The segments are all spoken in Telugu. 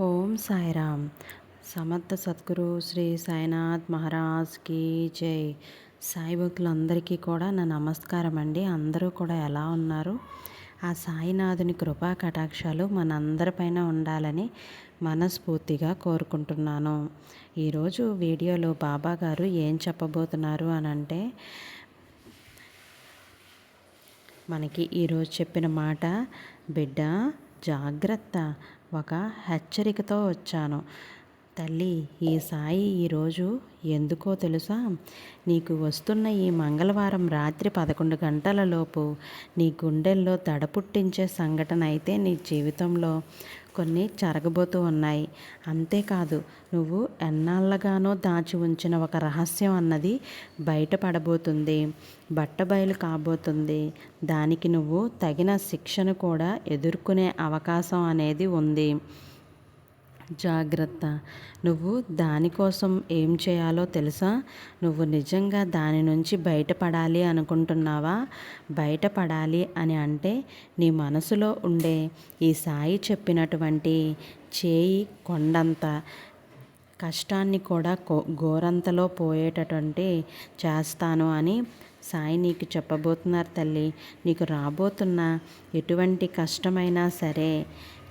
ఓం సాయిరామ్. సమర్థ సద్గురు శ్రీ సాయినాథ్ మహారాజ్కి జై. సాయి భక్తులందరికీ కూడా నా నమస్కారం అండి. అందరూ కూడా ఎలా ఉన్నారు? ఆ సాయినాథుని కృపా కటాక్షాలు మనందరిపైన ఉండాలని మనస్ఫూర్తిగా కోరుకుంటున్నాను. ఈరోజు వీడియోలో బాబా గారు ఏం చెప్పబోతున్నారు అని అంటే మనకి ఈరోజు చెప్పిన మాట బిడ్డ జాగ్రత్త. ఒక హెచ్చరికతో వచ్చాను. తల్లి ఈ సాయి ఈరోజు ఎందుకో తెలుసా? నీకు వస్తున్న ఈ మంగళవారం రాత్రి పదకొండు గంటలలోపు నీ గుండెల్లో దడ పుట్టించే సంఘటన అయితే నీ జీవితంలో కొన్ని జరగబోతూ ఉన్నాయి. అంతేకాదు నువ్వు ఎన్నాళ్ళగానో దాచి ఉంచిన ఒక రహస్యం అన్నది బయటపడబోతుంది. బట్టబయలు కాబోతుంది. దానికి నువ్వు తగిన శిక్షను కూడా ఎదుర్కొనే అవకాశం అనేది ఉంది. జాగ్రత్త. నువ్వు దానికోసం ఏం చేయాలో తెలుసా? నువ్వు నిజంగా దాని నుంచి బయటపడాలి అనుకుంటున్నావా? బయటపడాలి అని అంటే నీ మనసులో ఉండే ఈ సాయి చెప్పినటువంటి చేయి కొండంత కష్టాన్ని కూడా గోరంతలో పోయేటటువంటి చేస్తాను అని సాయి నీకు చెప్పబోతున్నారు తల్లి. నీకు రాబోతున్న ఎటువంటి కష్టమైనా సరే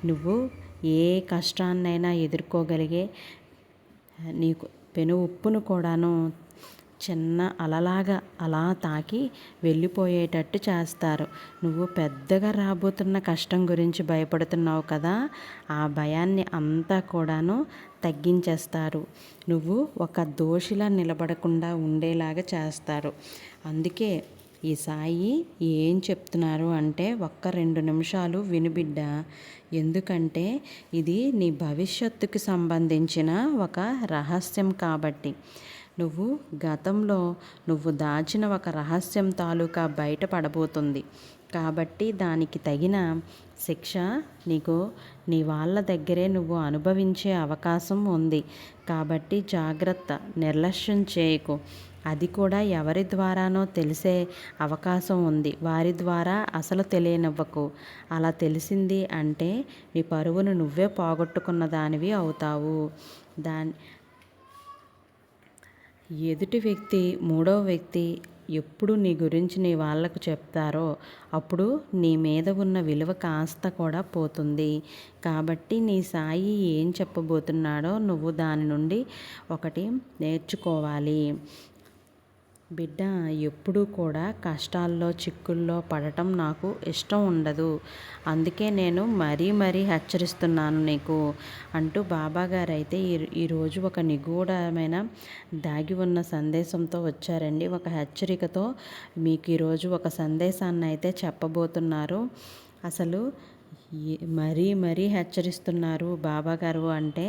నువ్వు ఏ కష్టాన్నైనా ఎదుర్కోగలిగే నీకు పెను ఉప్పును కూడాను చిన్న అలలాగా అలా తాకి వెళ్ళిపోయేటట్టు చేస్తారు. నువ్వు పెద్దగా రాబోతున్న కష్టం గురించి భయపడుతున్నావు కదా ఆ భయాన్ని అంతా కూడాను తగ్గించేస్తారు. నువ్వు ఒక దోషిలా నిలబడకుండా ఉండేలాగా చేస్తారు. అందుకే ఈ సాయి ఏం చెప్తున్నారు అంటే ఒక్క రెండు నిమిషాలు వినుబిడ్డ ఎందుకంటే ఇది నీ భవిష్యత్తుకి సంబంధించిన ఒక రహస్యం కాబట్టి. నువ్వు గతంలో నువ్వు దాచిన ఒక రహస్యం తాలూకా బయటపడబోతుంది కాబట్టి దానికి తగిన శిక్ష నీకు నీ వాళ్ళ దగ్గరే నువ్వు అనుభవించే అవకాశం ఉంది. కాబట్టి జాగ్రత్త నిర్లక్ష్యం చేయకు. అది కూడా ఎవరి ద్వారానో తెలిసే అవకాశం ఉంది. వారి ద్వారా అసలు తెలియనివ్వకు. అలా తెలిసింది అంటే నీ పరువును నువ్వే పోగొట్టుకున్న దానివి అవుతావు. దాని ఎదుటి వ్యక్తి మూడో వ్యక్తి ఎప్పుడు నీ గురించి నీ వాళ్ళకు చెప్తారో అప్పుడు నీ మీద ఉన్న విలువ కాస్త కూడా పోతుంది. కాబట్టి నీ సాయి ఏం చెప్పబోతున్నాడో నువ్వు దాని నుండి ఒకటి నేర్చుకోవాలి. బిడ్డ ఎప్పుడూ కూడా కష్టాల్లో చిక్కుల్లో పడటం నాకు ఇష్టం ఉండదు. అందుకే నేను మరీ మరీ హెచ్చరిస్తున్నాను నీకు అంటూ బాబాగారు అయితే ఈ ఈరోజు ఒక నిగూఢమైన దాగి ఉన్న సందేశంతో వచ్చారండి. ఒక హెచ్చరికతో మీకు ఈరోజు ఒక సందేశాన్ని అయితే చెప్పబోతున్నారు. అసలు మరీ మరీ హెచ్చరిస్తున్నారు బాబాగారు అంటే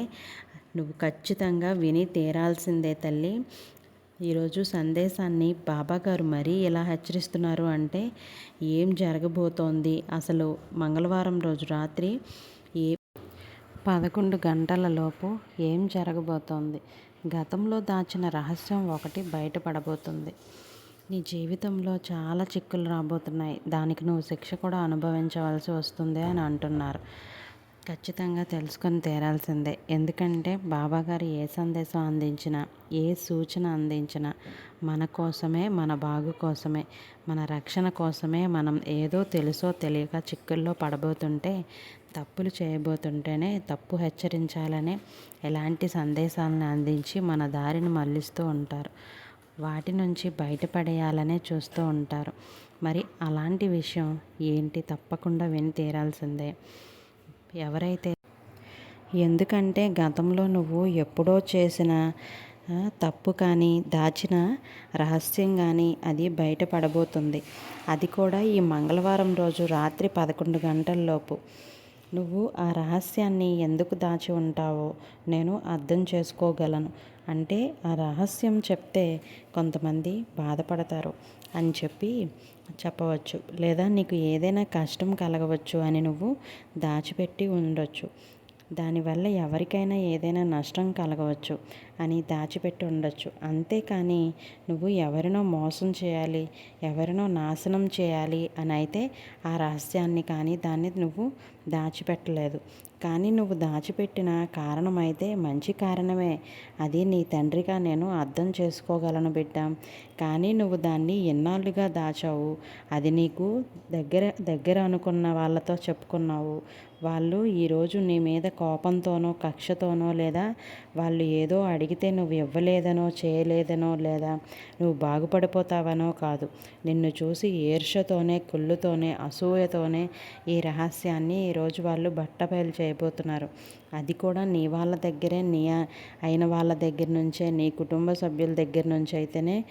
నువ్వు ఖచ్చితంగా విని తీరాల్సిందే తల్లి. ఈరోజు సందేశాన్ని బాబాగారు మరీ ఎలా హెచ్చరిస్తున్నారు అంటే ఏం జరగబోతోంది? అసలు మంగళవారం రోజు రాత్రి ఏ పదకొండు గంటలలోపు ఏం జరగబోతోంది? గతంలో దాచిన రహస్యం ఒకటి బయటపడబోతుంది. నీ జీవితంలో చాలా చిక్కులు రాబోతున్నాయి. దానికి నువ్వు శిక్ష కూడా అనుభవించవలసి వస్తుంది అని అంటున్నారు. ఖచ్చితంగా తెలుసుకొని తీరాల్సిందే. ఎందుకంటే బాబాగారు ఏ సందేశం అందించినా ఏ సూచన అందించినా మన కోసమే మన బాగు కోసమే మన రక్షణ కోసమే మనం ఏదో తెలుసో తెలియక చిక్కుల్లో పడబోతుంటే తప్పులు చేయబోతుంటేనే తప్పు హెచ్చరించాలనే ఎలాంటి సందేశాలను అందించి మన దారిని మళ్ళిస్తూ ఉంటారు. వాటి నుంచి బయటపడేయాలనే చూస్తూ ఉంటారు. మరి అలాంటి విషయం ఏంటి? తప్పకుండా విని తీరాల్సిందే. ఎవరైతే ఎందుకంటే గతంలో నువ్వు ఎప్పుడో చేసిన తప్పు కానీ దాచిన రహస్యం కానీ అది బయటపడబోతుంది. అది కూడా ఈ మంగళవారం రోజు రాత్రి పదకొండు గంటల్లోపు నువ్వు ఆ రహస్యాన్ని ఎందుకు దాచి ఉంటావో నేను అర్థం చేసుకోగలను. అంటే ఆ రహస్యం చెప్తే కొంతమంది బాధపడతారు అని చెప్పి చెప్పవచ్చు. లేదా నీకు ఏదైనా కష్టం కలగవచ్చు అని నువ్వు దాచిపెట్టి ఉండొచ్చు. దానివల్ల ఎవరికైనా ఏదైనా నష్టం కలగవచ్చు. అని దాచిపెట్టి ఉండొచ్చు. అంతేకాని నువ్వు ఎవరినో మోసం చేయాలి ఎవరినో నాశనం చేయాలి అని అయితే ఆ రహస్యాన్ని కానీ దాన్ని నువ్వు దాచిపెట్టలేదు. కానీ నువ్వు దాచిపెట్టిన కారణమైతే మంచి కారణమే. అది నీ తండ్రిగా నేను అర్థం చేసుకోగలను బిడ్డ. కానీ నువ్వు దాన్ని ఎన్నాళ్ళుగా దాచావు? అది నీకు దగ్గర దగ్గర అనుకున్న వాళ్ళతో చెప్పుకున్నావు. వాళ్ళు ఈరోజు నీ మీద కోపంతోనో కక్షతోనో లేదా వాళ్ళు ఏదో అడిగితే నువ్వు ఇవ్వలేదనో చేయలేదనో లేదా నువ్వు బాగుపడిపోతావనో కాదు. నిన్ను చూసి ఈర్షతోనే కుళ్ళుతోనే అసూయతోనే ఈ రహస్యాన్ని ఈరోజు వాళ్ళు బట్టబయలు చేయబోతున్నారు. అది కూడా నీ వాళ్ళ దగ్గరే నీ అయిన వాళ్ళ దగ్గర నుంచే నీ కుటుంబ సభ్యుల దగ్గర నుంచి అయితేనే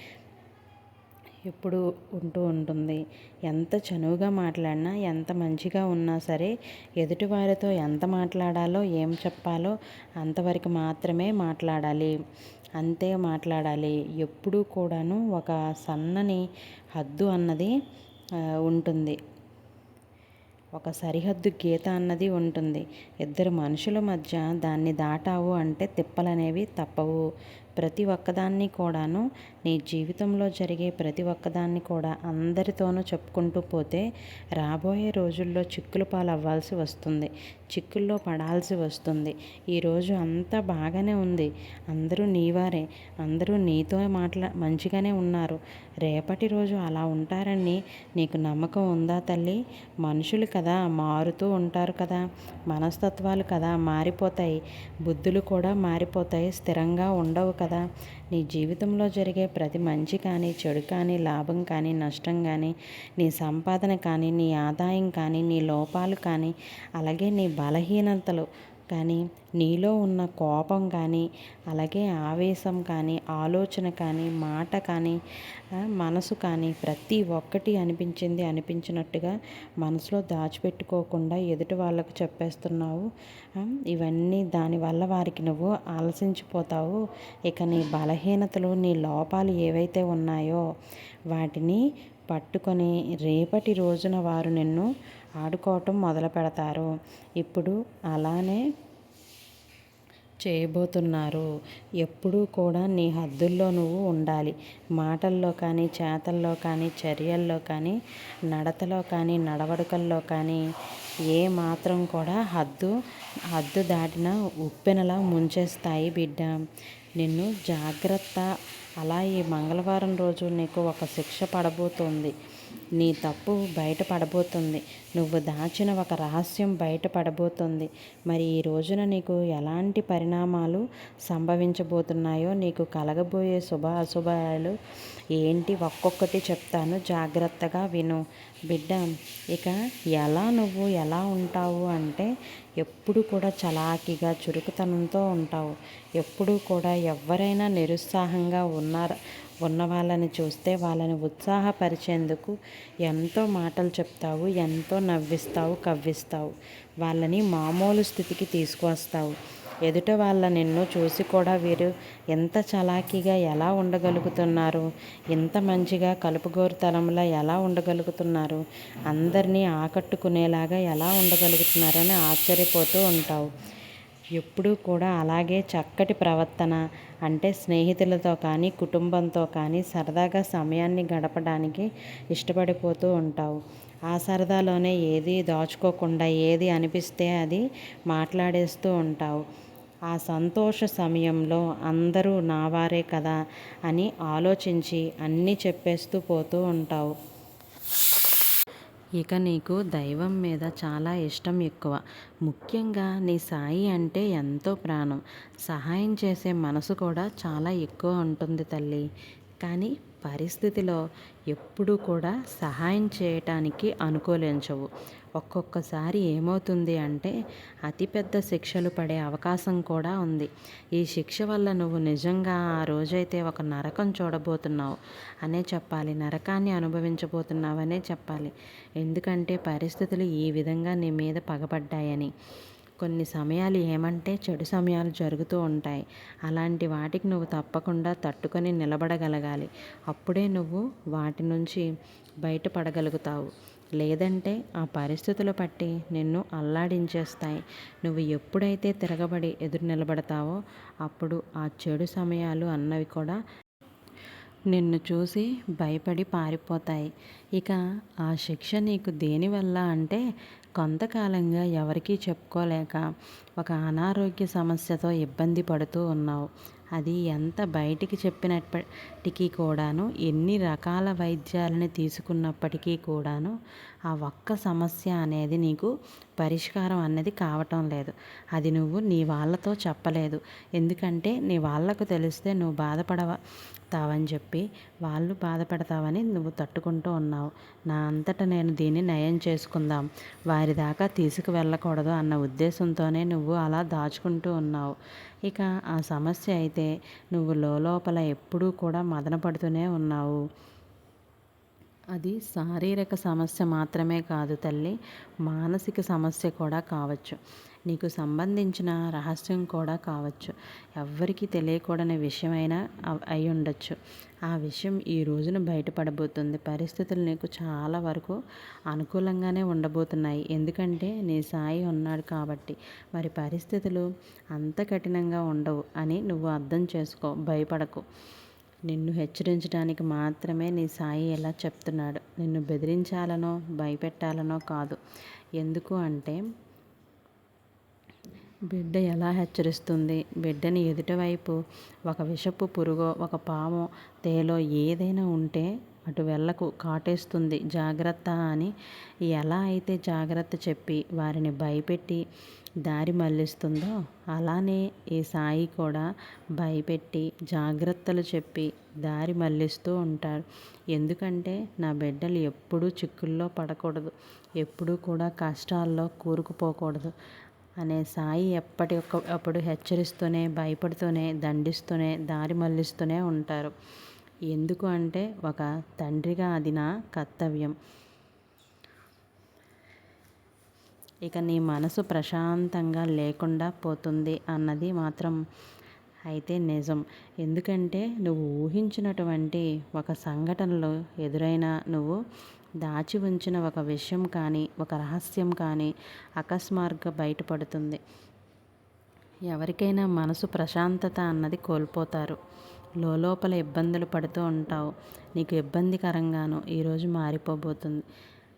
ఎప్పుడు ఉంటూ ఉంటుంది. ఎంత చనువుగా మాట్లాడినా ఎంత మంచిగా ఉన్నా సరే ఎదుటివారితో ఎంత మాట్లాడాలో ఏం చెప్పాలో అంతవరకు మాత్రమే మాట్లాడాలి. అంతే మాట్లాడాలి. ఎప్పుడూ కూడాను ఒక సన్నని హద్దు అన్నది ఉంటుంది. ఒక సరిహద్దు గీత అన్నది ఉంటుంది. ఇద్దరు మనుషుల మధ్య దాన్ని దాటావు అంటే తిప్పలనేవి తప్పవు. ప్రతి ఒక్కదాన్ని కూడాను నీ జీవితంలో జరిగే ప్రతి ఒక్కదాన్ని కూడా అందరితోనూ చెప్పుకుంటూ పోతే రాబోయే రోజుల్లో చిక్కులు పాలు అవ్వాల్సి వస్తుంది. చిక్కుల్లో పడాల్సి వస్తుంది. ఈరోజు అంతా బాగానే ఉంది. అందరూ నీవారే. అందరూ నీతో మాట్లా మంచిగానే ఉన్నారు. రేపటి రోజు అలా ఉంటారని నీకు నమ్మకం ఉందా తల్లి? మనుషులు కదా మారుతూ ఉంటారు కదా. మనస్తత్వాలు కదా మారిపోతాయి. బుద్ధులు కూడా మారిపోతాయి. స్థిరంగా ఉండవు కదా. కదా. నీ జీవితంలో జరిగే ప్రతి మంచి కానీ చెడు కానీ లాభం కానీ నష్టం కానీ నీ సంపాదన కానీ నీ ఆదాయం కానీ నీ లోపాలు కానీ అలాగే నీ బలహీనతలు కానీ నీలో ఉన్న కోపం కానీ అలాగే ఆవేశం కానీ ఆలోచన కానీ మాట కానీ మనసు కానీ ప్రతి ఒక్కటి అనిపించింది అనిపించినట్టుగా మనసులో దాచిపెట్టుకోకుండా ఎదుటి వాళ్ళకు చెప్పేస్తున్నావు. ఇవన్నీ దానివల్ల వారికి నువ్వు ఆలసించిపోతావు. ఇక నీ బలహీనతలు నీ లోపాలు ఏవైతే ఉన్నాయో వాటిని పట్టుకొని రేపటి రోజున వారు నిన్ను ఆడుకోవటం మొదలు పెడతారు. ఇప్పుడు అలానే చేయబోతున్నారు. ఎప్పుడూ కూడా నీ హద్దుల్లో నువ్వు ఉండాలి. మాటల్లో కానీ చేతల్లో కానీ చర్యల్లో కానీ నడతలో కానీ నడవడికల్లో కానీ ఏ మాత్రం కూడా హద్దు హద్దు దాటిన ఉప్పెనలా ముంచేస్తాయి బిడ్డ. నిన్ను జాగ్రత్త. అలా ఈ మంగళవారం రోజు నీకు ఒక శిక్ష పడబోతోంది. నీ తప్పు బయటపడబోతుంది. నువ్వు దాచిన ఒక రహస్యం బయటపడబోతుంది. మరి ఈ రోజున నీకు ఎలాంటి పరిణామాలు సంభవించబోతున్నాయో నీకు కలగబోయే శుభ అశుభాలు ఏంటి? ఒక్కొక్కటి చెప్తాను. జాగ్రత్తగా విను. బిడ్డ ఇక ఎలా నువ్వు ఎలా ఉంటావు అంటే ఎప్పుడు కూడా చలాకీగా చురుకుతనంతో ఉంటావు. ఎప్పుడు కూడా ఎవరైనా నిరుత్సాహంగా ఉన్నారు. ఉన్న వాళ్ళని చూస్తే వాళ్ళని ఉత్సాహపరిచేందుకు ఎంతో మాటలు చెప్తావు ఎంతో నవ్విస్తావు కవ్విస్తావు. వాళ్ళని మామూలు స్థితికి తీసుకువస్తావు. ఎదుట వాళ్ళ నిన్ను చూసి కూడా వీరు ఎంత చలాకీగా ఎలా ఉండగలుగుతున్నారు ఎంత మంచిగా కలుపుగోరుతలంలో ఎలా ఉండగలుగుతున్నారు అందరినీ ఆకట్టుకునేలాగా ఎలా ఉండగలుగుతున్నారని ఆశ్చర్యపోతూ ఉంటావు. ఎప్పుడూ కూడా అలాగే చక్కటి ప్రవర్తన అంటే స్నేహితులతో కానీ కుటుంబంతో కానీ సరదాగా సమయాన్ని గడపడానికి ఇష్టపడిపోతూ ఉంటావు. ఆ సరదాలోనే ఏది దాచుకోకుండా ఏది అనిపిస్తే అది మాట్లాడేస్తూ ఉంటావు. ఆ సంతోష సమయంలో అందరూ నావారే కదా అని ఆలోచించి అన్నీ చెప్పేస్తూ పోతూ ఉంటావు. ఇక నీకు దైవం మీద చాలా ఇష్టం ఎక్కువ. ముఖ్యంగా నీ సాయి అంటే ఎంతో ప్రాణం. సహాయం చేసే మనసు కూడా చాలా ఎక్కువ ఉంటుంది తల్లి. కానీ పరిస్థితిలో ఎప్పుడూ కూడా సహాయం చేయటానికి అనుకూలించవు. ఒక్కొక్కసారి ఏమవుతుంది అంటే అతిపెద్ద శిక్షలు పడే అవకాశం కూడా ఉంది. ఈ శిక్ష వల్ల నువ్వు నిజంగా ఆ రోజైతే ఒక నరకం చూడబోతున్నావు అనే చెప్పాలి. నరకాన్ని అనుభవించబోతున్నావనే చెప్పాలి. ఎందుకంటే పరిస్థితులు ఈ విధంగా నీ మీద పగబడ్డాయని. కొన్ని సమయాలు ఏమంటే చెడు సమయాలు జరుగుతూ ఉంటాయి. అలాంటి వాటికి నువ్వు తప్పకుండా తట్టుకొని నిలబడగలగాలి. అప్పుడే నువ్వు వాటి నుంచి బయటపడగలుగుతావు. లేదంటే ఆ పరిస్థితులు పట్టి నిన్ను అల్లాడించేస్తాయి. నువ్వు ఎప్పుడైతే తిరగబడి ఎదురు నిలబడతావో అప్పుడు ఆ చెడు సమయాలు అన్నవి కూడా నిన్ను చూసి భయపడి పారిపోతాయి. ఇక ఆ శిక్ష నీకు దేనివల్ల అంటే కొంతకాలంగా ఎవరికీ చెప్పుకోలేక ఒక అనారోగ్య సమస్యతో ఇబ్బంది పడుతూ ఉన్నావు. అది ఎంత బయటికి చెప్పినప్పటికీ కూడాను ఎన్ని రకాల వైద్యాలని తీసుకున్నప్పటికీ కూడాను ఆ ఒక్క సమస్య అనేది నీకు పరిష్కారం అన్నది కావటం లేదు. అది నువ్వు నీ వాళ్ళతో చెప్పలేదు. ఎందుకంటే నీ వాళ్ళకు తెలిస్తే నువ్వు బాధపడతావని చెప్పి వాళ్ళు బాధపడతావని నువ్వు తట్టుకుంటూ ఉన్నావు. నా అంతటా నేను దీన్ని నయం చేసుకుందాం. వారి దాకా తీసుకువెళ్ళకూడదు అన్న ఉద్దేశంతోనే నువ్వు అలా దాచుకుంటూ ఉన్నావు. ఇక ఆ సమస్య అయితే నువ్వు లోపల ఎప్పుడూ కూడా మదన పడుతూనే ఉన్నావు. అది శారీరక సమస్య మాత్రమే కాదు తల్లి మానసిక సమస్య కూడా కావచ్చు. నీకు సంబంధించిన రహస్యం కూడా కావచ్చు. ఎవ్వరికీ తెలియకూడని విషయమైనా అయి ఉండొచ్చు. ఆ విషయం ఈ రోజున బయటపడబోతుంది. పరిస్థితులు నీకు చాలా వరకు అనుకూలంగానే ఉండబోతున్నాయి. ఎందుకంటే నీ సాయి ఉన్నాడు కాబట్టి. మరి పరిస్థితులు అంత కఠినంగా ఉండవు అని నువ్వు అర్థం చేసుకో. భయపడకు. నిన్ను హెచ్చరించడానికి మాత్రమే నీ సాయి ఎలా చెప్తున్నాడు? నిన్ను బెదిరించాలనో భయపెట్టాలనో కాదు. ఎందుకు అంటే బిడ్డ ఎలా హెచ్చరిస్తుంది? బిడ్డని ఎదుటివైపు ఒక విషపు పురుగో ఒక పాము తేలో ఏదైనా ఉంటే అటు వెళ్ళకు కాటేస్తుంది. జాగ్రత్త అని ఎలా అయితే జాగ్రత్త చెప్పి వారిని భయపెట్టి దారి మళ్ళిస్తుందో అలానే ఈ సాయి కూడా భయపెట్టి జాగ్రత్తలు చెప్పి దారి మళ్ళిస్తూ ఉంటాడు. ఎందుకంటే నా బిడ్డలు ఎప్పుడూ చిక్కుల్లో పడకూడదు. ఎప్పుడూ కూడా కష్టాల్లో కూరుకుపోకూడదు అనే సాయి ఎప్పటి అప్పుడు హెచ్చరిస్తూనే భయపడుతూనే దండిస్తూనే దారి మళ్ళిస్తూనే ఉంటారు. ఎందుకు అంటే ఒక తండ్రిగా అది నా కర్తవ్యం. ఇక నీ మనసు ప్రశాంతంగా లేకుండా పోతుంది అన్నది మాత్రం అయితే నిజం. ఎందుకంటే నువ్వు ఊహించినటువంటి ఒక సంఘటనలు ఎదురైనా నువ్వు దాచి ఉంచిన ఒక విషయం కానీ ఒక రహస్యం కానీ అకస్మాత్గా బయటపడుతుంది. ఎవరికైనా మనసు ప్రశాంతత అన్నది కోల్పోతారు. లోపల ఇబ్బందులు పడుతూ ఉంటావు. నీకు ఇబ్బందికరంగాను ఈరోజు మారిపోబోతుంది.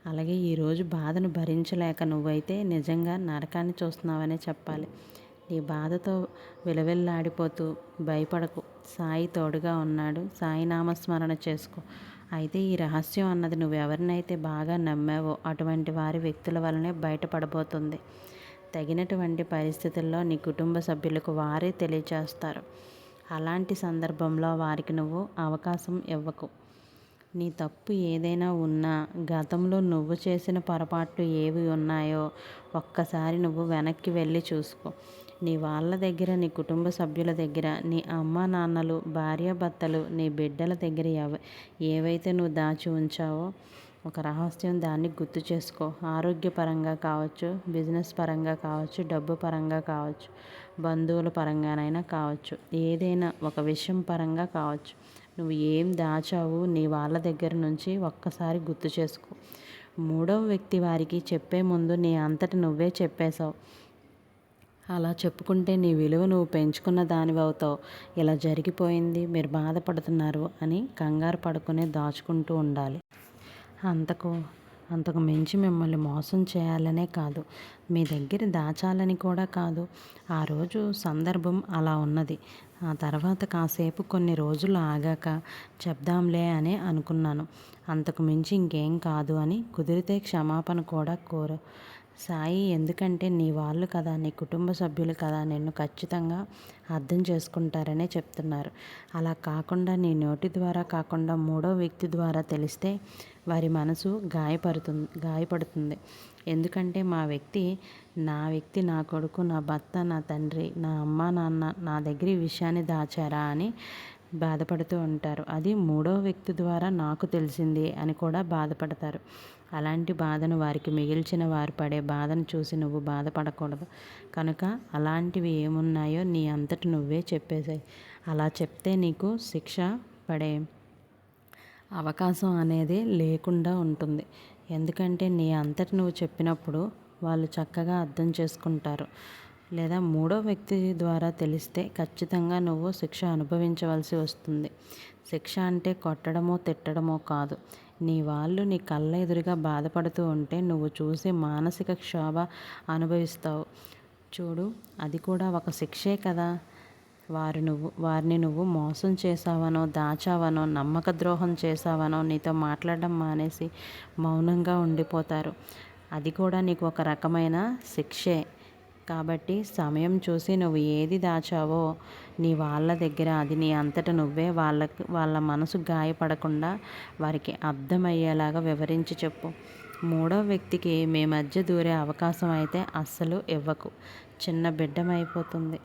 అలాగే ఈరోజు బాధను భరించలేక నువ్వైతే నిజంగా నరకాన్ని చూస్తున్నావనే చెప్పాలి. నీ బాధతో విలవిల్లాడిపోతూ భయపడకు. సాయి తోడుగా ఉన్నాడు. సాయి నామస్మరణ చేసుకో. అయితే ఈ రహస్యం అన్నది నువ్వు ఎవరినైతే బాగా నమ్మావో అటువంటి వారి వ్యక్తుల వల్లనే బయటపడబోతుంది. తగినటువంటి పరిస్థితుల్లో నీ కుటుంబ సభ్యులకు వారే తెలియచేస్తారు. అలాంటి సందర్భంలో వారికి నువ్వు అవకాశం ఇవ్వకు. నీ తప్పు ఏదైనా ఉన్నా గతంలో నువ్వు చేసిన పొరపాట్లు ఏవి ఉన్నాయో ఒక్కసారి నువ్వు వెనక్కి వెళ్ళి చూసుకో. నీ వాళ్ళ దగ్గర నీ కుటుంబ సభ్యుల దగ్గర నీ అమ్మ నాన్నలు భార్యాభర్తలు నీ బిడ్డల దగ్గర ఎవ ఏవైతే నువ్వు దాచి ఉంచావో ఒక రహస్యం దాన్ని గుర్తు చేసుకో. ఆరోగ్యపరంగా కావచ్చు బిజినెస్ పరంగా కావచ్చు డబ్బు పరంగా కావచ్చు బంధువుల పరంగానైనా కావచ్చు ఏదైనా ఒక విషయం పరంగా కావచ్చు. నువ్వు ఏం దాచావు నీ వాళ్ళ దగ్గర నుంచి ఒక్కసారి గుర్తు చేసుకో. మూడవ వ్యక్తి వారికి చెప్పే ముందు నీ అంతటి నువ్వే చెప్పేశావు. అలా చెప్పుకుంటే నీ విలువ నువ్వు పెంచుకున్న దానివి అవుతావు ఇలా జరిగిపోయింది మీరు బాధపడుతున్నారు అని కంగారు పడుకునే దాచుకుంటూ ఉండాలి. అంతకు అంతకు మించి మిమ్మల్ని మోసం చేయాలనే కాదు. మీ దగ్గర దాచాలని కూడా కాదు. ఆ రోజు సందర్భం అలా ఉన్నది. ఆ తర్వాత కాసేపు కొన్ని రోజులు ఆగాక చెప్దాంలే అని అనుకున్నాను. అంతకు మించి ఇంకేం కాదు అని కుదిరితే క్షమాపణ కూడా కోర సాయి ఎందుకంటే నీ వాళ్ళు కదా నీ కుటుంబ సభ్యులు కదా నిన్ను ఖచ్చితంగా అర్థం చేసుకుంటారనే చెప్తున్నారు. అలా కాకుండా నీ నోటి ద్వారా కాకుండా మూడో వ్యక్తి ద్వారా తెలిస్తే వారి మనసు గాయపడుతుంది గాయపడుతుంది. ఎందుకంటే మా వ్యక్తి నా వ్యక్తి నా కొడుకు నా భర్త నా తండ్రి నా అమ్మ నాన్న నా దగ్గర ఈ విషయాన్ని దాచారా అని బాధపడుతూ ఉంటారు. అది మూడో వ్యక్తి ద్వారా నాకు తెలిసింది అని కూడా బాధపడతారు. అలాంటి బాధను వారికి మిగిల్చిన వారు పడే బాధను చూసి నువ్వు బాధపడకూడదు. కనుక అలాంటివి ఏమున్నాయో నీ అంతటి నువ్వే చెప్పేసాయి. అలా చెప్తే నీకు శిక్ష పడే అవకాశం అనేది లేకుండా ఉంటుంది. ఎందుకంటే నీ అంతటి నువ్వు చెప్పినప్పుడు వాళ్ళు చక్కగా అర్థం చేసుకుంటారు. లేదా మూడో వ్యక్తి ద్వారా తెలిస్తే ఖచ్చితంగా నువ్వు శిక్ష అనుభవించవలసి వస్తుంది. శిక్ష అంటే కొట్టడమో తిట్టడమో కాదు. నీ వాళ్ళు నీ కళ్ళ ఎదురుగా బాధపడుతూ ఉంటే నువ్వు చూసి మానసిక క్షోభ అనుభవిస్తావు. చూడు అది కూడా ఒక శిక్షే కదా. వారు నువ్వు వారిని నువ్వు మోసం చేసావనో దాచావనో నమ్మక ద్రోహం చేసావనో నీతో మాట్లాడడం మానేసి మౌనంగా ఉండిపోతారు. అది కూడా నీకు ఒక రకమైన శిక్షే. కాబట్టి సమయం చూసి నువ్వు ఏది దాచావో నీ వాళ్ళ దగ్గర అది నీ అంతట నువ్వే వాళ్ళకి వాళ్ళ మనసు గాయపడకుండా వారికి అర్థమయ్యేలాగా వివరించి చెప్పు. మూడో వ్యక్తికి మీ మధ్య దూరే అవకాశం అయితే అస్సలు ఇవ్వకు. చిన్న బిడ్డమైపోతుంది.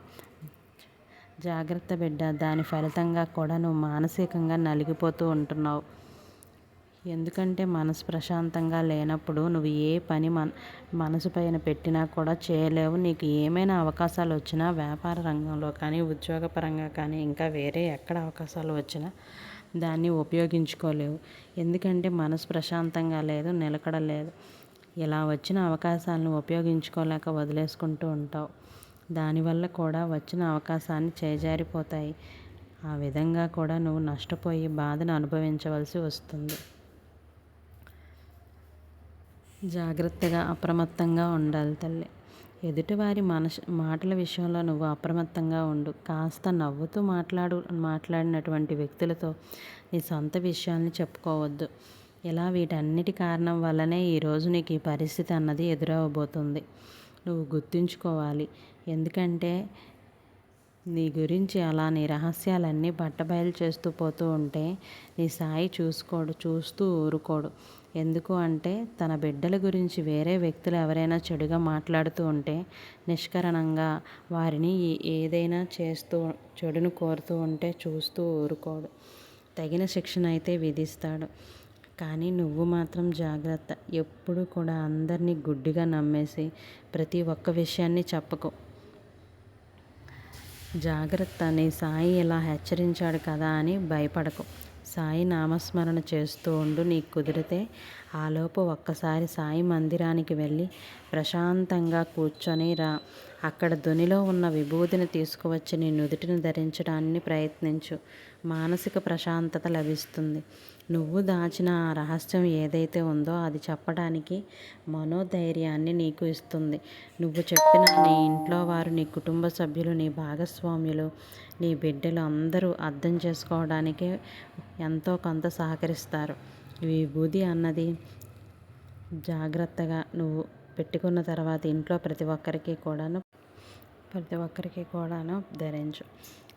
జాగ్రత్త బిడ్డ దాని ఫలితంగా కూడా నువ్వు మానసికంగా నలిగిపోతూ ఉంటున్నావు. ఎందుకంటే మనసు ప్రశాంతంగా లేనప్పుడు నువ్వు ఏ పని మన మనసు పైన పెట్టినా కూడా చేయలేవు. నీకు ఏమైనా అవకాశాలు వచ్చినా వ్యాపార రంగంలో కానీ ఉద్యోగపరంగా కానీ ఇంకా వేరే ఎక్కడ అవకాశాలు వచ్చినా దాన్ని ఉపయోగించుకోలేవు. ఎందుకంటే మనసు ప్రశాంతంగా లేదు నిలకడ లేదు. ఇలా వచ్చిన అవకాశాలను ఉపయోగించుకోలేక వదిలేసుకుంటూ ఉంటావు. దానివల్ల కూడా వచ్చిన అవకాశాన్ని చేజారిపోతాయి. ఆ విధంగా కూడా నువ్వు నష్టపోయి బాధను అనుభవించవలసి వస్తుంది. జాగ్రత్తగా అప్రమత్తంగా ఉండాలి తల్లి. ఎదుటివారి మనష మాటల విషయంలో నువ్వు అప్రమత్తంగా ఉండు. కాస్త నవ్వుతూ మాట్లాడు మాట్లాడినటువంటి వ్యక్తులతో నీ సొంత విషయాల్ని చెప్పుకోవద్దు. ఇలా వీటన్నిటి కారణం వల్లనే ఈరోజు నీకు ఈ పరిస్థితి అన్నది ఎదురవబోతుంది. నువ్వు గుర్తుంచుకోవాలి. ఎందుకంటే నీ గురించి అలా నీ రహస్యాలన్నీ బట్టబయలు చేస్తూ పోతూ ఉంటే నీ సాయి చూసుకోడు చూస్తూ ఊరుకోడు. ఎందుకు అంటే తన బిడ్డల గురించి వేరే వ్యక్తులు ఎవరైనా చెడుగా మాట్లాడుతూ ఉంటే నిష్కరణంగా వారిని ఏదైనా చేస్తూ చెడును కోరుతూ ఉంటే చూస్తూ ఊరుకోడు. తగిన శిక్షణ అయితే విధిస్తాడు. కానీ నువ్వు మాత్రం జాగ్రత్త. ఎప్పుడు కూడా అందరినీ గుడ్డిగా నమ్మేసి ప్రతి ఒక్క విషయాన్ని చెప్పకు. జాగ్రత్త నీ సాయి ఇలా హెచ్చరించాడు కదా అని భయపడకు. సాయి నామస్మరణ చేస్తూ ఉండు నీకు కుదిరితే ఆలోపు ఒక్కసారి సాయి మందిరానికి వెళ్ళి ప్రశాంతంగా కూర్చొని రా. అక్కడ ధునిలో ఉన్న విభూతిని తీసుకువచ్చి నీ నుదుటిని ధరించడాన్ని ప్రయత్నించు. మానసిక ప్రశాంతత లభిస్తుంది. నువ్వు దాచిన ఆ రహస్యం ఏదైతే ఉందో అది చెప్పడానికి మనోధైర్యాన్ని నీకు ఇస్తుంది. నువ్వు చెప్పిన నీ ఇంట్లో వారు నీ కుటుంబ సభ్యులు నీ భాగస్వామ్యులు నీ బిడ్డలు అందరూ అర్థం చేసుకోవడానికి ఎంతో కొంత సహకరిస్తారు. విభూది అన్నది జాగ్రత్తగా నువ్వు పెట్టుకున్న తర్వాత ఇంట్లో ప్రతి ఒక్కరికి కూడాను ప్రతి ఒక్కరికి కూడాను ధరించు.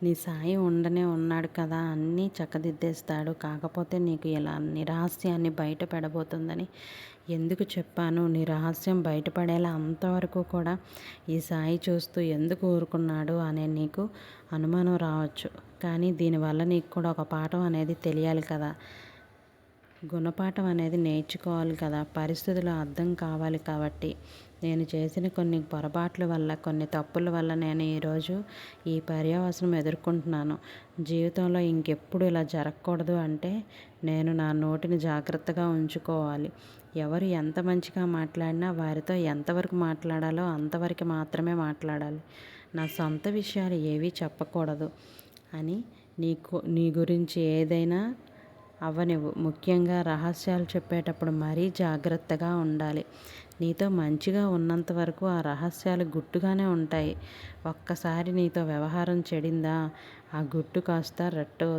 నీ సాయి ఉండనే ఉన్నాడు కదా అన్నీ చక్కదిద్దేస్తాడు. కాకపోతే నీకు ఇలా నిరహస్యాన్ని బయట పెడబోతుందని ఎందుకు చెప్పాను? నీ రహస్యం బయటపడేలా అంతవరకు కూడా ఈ సాయి చూస్తూ ఎందుకు ఊరుకున్నాడు అనే నీకు అనుమానం రావచ్చు. కానీ దీనివల్ల నీకు కూడా ఒక పాఠం అనేది తెలియాలి కదా. గుణపాఠం అనేది నేర్చుకోవాలి కదా. పరిస్థితులు అర్థం కావాలి కాబట్టి. నేను చేసిన కొన్ని పొరపాట్ల వల్ల కొన్ని తప్పుల వల్ల నేను ఈరోజు ఈ పర్యావసనం ఎదుర్కొంటున్నాను. జీవితంలో ఇంకెప్పుడు ఇలా జరగకూడదు అంటే నేను నా నోటిని జాగ్రత్తగా ఉంచుకోవాలి. ఎవరు ఎంత మంచిగా మాట్లాడినా వారితో ఎంతవరకు మాట్లాడాలో అంతవరకు మాత్రమే మాట్లాడాలి. నా సొంత విషయాలు ఏవీ చెప్పకూడదు అని నీకు నీ గురించి ఏదైనా అవ్వనివ్వు ముఖ్యంగా రహస్యాలు చెప్పేటప్పుడు మరీ జాగ్రత్తగా ఉండాలి. నీతో మంచిగా ఉన్నంత వరకు ఆ రహస్యాలు గుట్టుగానే ఉంటాయి. ఒక్కసారి నీతో వ్యవహారం చెడిందా? ఆ గుట్టు కాస్త రట్టు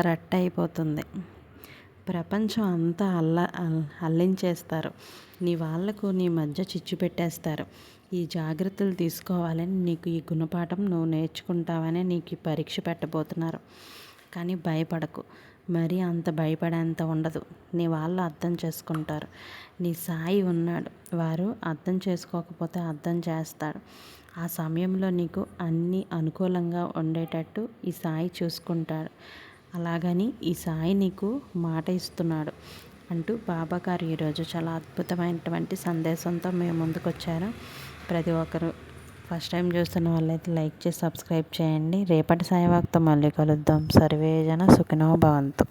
రట్ట అయిపోతుంది ప్రపంచం అంతా అల్ల అల్లించేస్తారు. నీ వాళ్ళకు నీ మధ్య చిచ్చు పెట్టేస్తారు. ఈ జాగ్రత్తలు తీసుకోవాలని నీకు ఈ గుణపాఠం నువ్వు నేర్చుకుంటావని నీకు పరీక్ష పెట్టబోతున్నారు. కానీ భయపడకు. మరీ అంత భయపడేంత ఉండదు. నీ వాళ్ళు అర్థం చేసుకుంటారు. నీ సాయి ఉన్నాడు. వారు అర్థం చేసుకోకపోతే అర్థం చేస్తాడు. ఆ సమయంలో నీకు అన్నీ అనుకూలంగా ఉండేటట్టు ఈ సాయి చూసుకుంటాడు. అలాగని ఈ సాయి నీకు మాట ఇస్తున్నాడు అంటూ బాబా గారు ఈరోజు చాలా అద్భుతమైనటువంటి సందేశంతో మేము ముందుకు వచ్చారు ప్రతి ఒక్కరు ఫస్ట్ టైం చూస్తున్న వాళ్ళైతే లైక్ చేసి సబ్స్క్రైబ్ చేయండి. రేపటి సాయవాక్తో మళ్ళీ కలుద్దాం. సర్వేజన సుఖినో భవంతు.